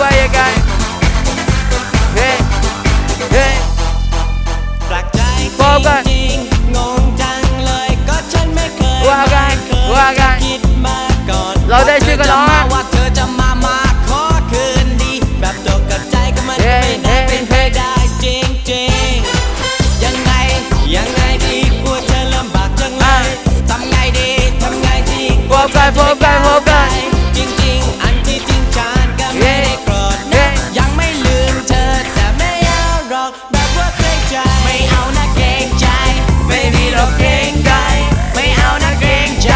ว่ายังไงเฮ้เฮ้แปลกใจ ใจไม่เอานะเกรงใจไม่ดีหรอกเกรงใจไม่เอานะเกรงใจ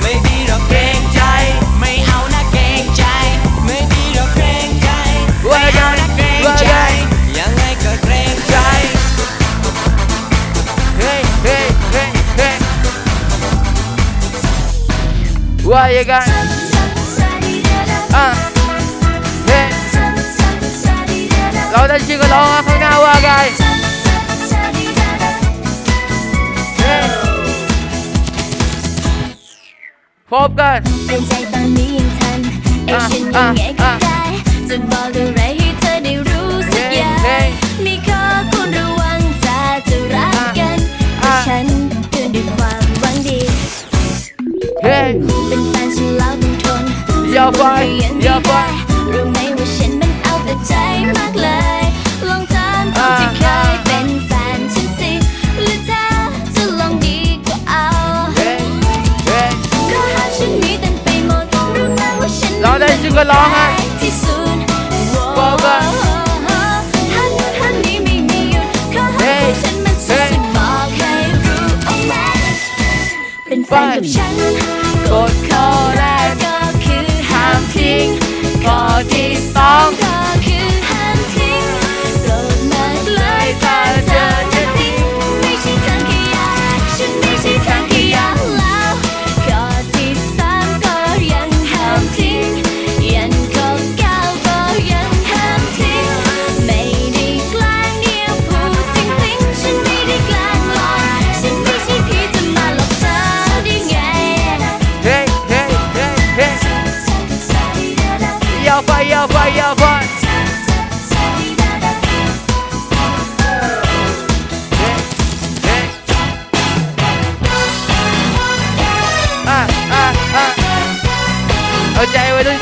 ไม่ดีหรอกเกรงใจไม่เอานะเกรงใจไม่ดีหรอกเกรงใจว่าไม่ไงเอานะเกรงว่าใจไงยังไงก็เกรงใจเฮ้เฮ้เฮ้เฮ้ว่ายังไงอะเฮ้เราได้ชื่อกันแล้วฮะข้างหน้าว่าไง พบกันเปลี่ยนใจตอนนี้ยังทันไอ้ฉันยังไงก็ได้จะบอกอะไรให้เธอได้รู้สักอย่างเฮ้ยมีข้อควรระวังถ้าจะรักกันแต่อะฉันเตือนด้วยความหวังดีเฮ้เป็นแฟนฉันแล้วต้องทนอย่าไปยังอย่าไปรู้ไหมว่าฉันมันเอาแต่ใจมาก เราได้ชื่อกันแล้วฮะที่สุดบอกกันหันนู้นหันนี้ไม่มีหยุดข้อหาเฮ้ของฉันมันสุดๆบอกให้รู้เอาไหมเป็นแฟนกับฉันกด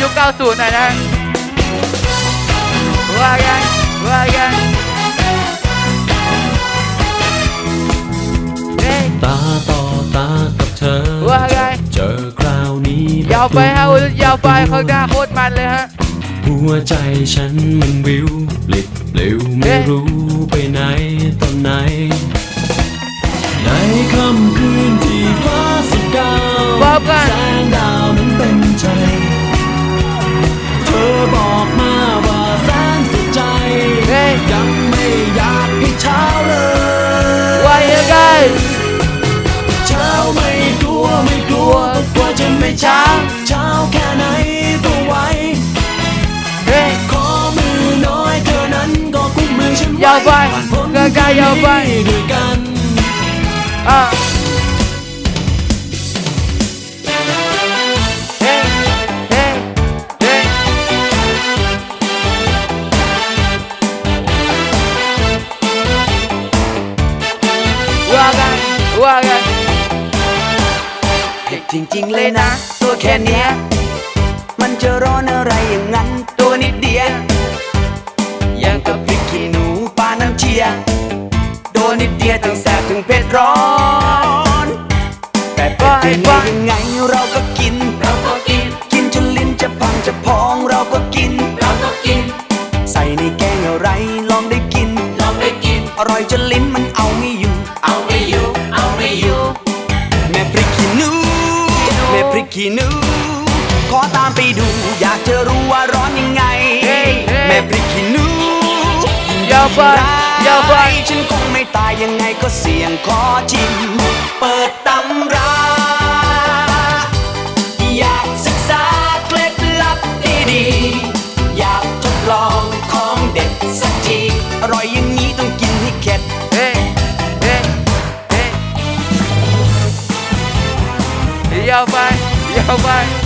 ยุค 90 หน่อยนะว่าไงว่าไงเฮ้ตาต่อตากับเธอว่าไงเจอคราวนี้ยาวไปฮะวัยรุ่นยาวไปข้างหน้าโคตรมันเลยฮะหัวใจฉันมันวิวปลิดปลิวไม่เอ๊ะรู้ไปไหนตอนไหน ในค่ำคืนที่ฟ้าสุดดาวบอกกันแสงดาว อบอกมาว่าแสนสุดใจ เฮ้ยยังไม่อยากให้เช้าเลย ว่ายังไงเช้าไม่กลัวไม่กลัวก็กลัวจะไม่เช้า เช้าแค่ไหนก็ไหวเฮ้ยขอมือน้อยเธอนั้นก็กุมมือฉันไว้ยาวไปผ่านพ้นกล้าๆยาวไป ด้วยกัน อะ จริงๆเลยนะ ตัวแค่เนี้ย มันจะร้อนอะไรอย่างนั้น ตัวนิดเดียวยังกับพริกขี้หนูปลาน้ำเชียโดนนิดเดียวทั้งแสบถึงเผ็ดร้อน แต่เผ็ดยังไงยังไงเราก็กิน เราก็กิน กินจนลิ้นจะพังจะพองเราก็กิน เราก็กิน ใส่ในแกงอะไรลองได้กิน ลองได้กิน อร่อยจนลิ้นมันเอาไม่อยู่ ขี้หนู ขอตามไปดู อยากจะรู้ว่าร้อนยังไงเฮ้เฮ้แม่พริกขี้หนูยาวไปยาวไป ฉันคงไม่ตายยังไงก็เสี่ยงขอชิมเปิดตำรา อยากศึกษาเคล็ดลับดีๆ อยากทดลองของเด็ดสักทีอร่อยอย่างนี้ต้องกินให้เข็ด เฮ้เฮ้เฮ้ยาวไป ยา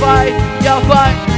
fight, y'all fight.